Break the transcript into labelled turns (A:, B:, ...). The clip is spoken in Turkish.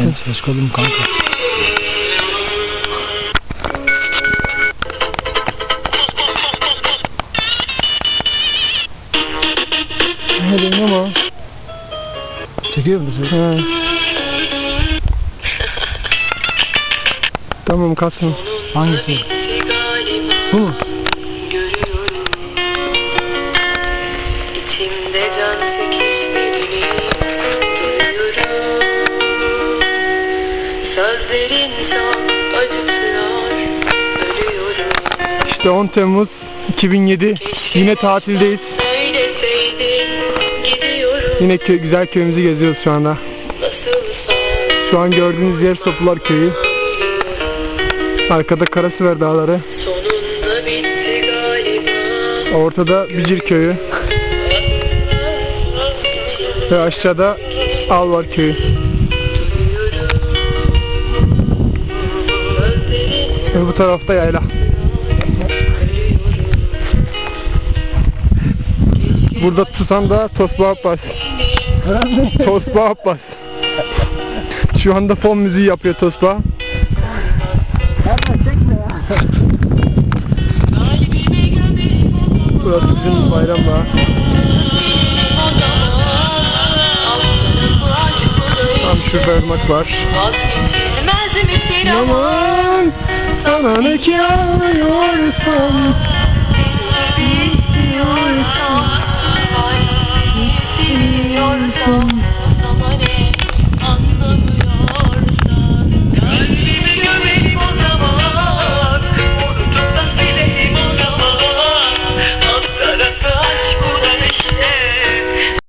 A: Sen şaşkalım kanka.
B: Ne diyeyim ama.
A: Çekiyor musun?
B: He. Tamam kalsın.
A: Hangisi? Bu mu?
C: Sözlerin çok acıtıyor Ölüyorum
B: İşte 10 Temmuz 2007.
C: Keşke
B: Yine tatildeyiz. Yine kö- güzel köyümüzü geziyoruz şu anda. Şu an gördüğünüz yer Sopular Köyü. Arkada Karasıver Dağları. Ortada Bicir Köyü.
C: İçimde
B: Ve aşağıda Alvar Köyü. Bu tarafta yayla. Burada tutan da Tosba Abbas. Tosba Abbas. Şu anda fon müziği yapıyor Tosba. Burası bizim bayram dağı. Tam şurada ırmak var.
C: Vazgeçilmez misin ama
B: Aman sana ne ki ağlıyorsam
C: istiyorsan Hala istiyorsan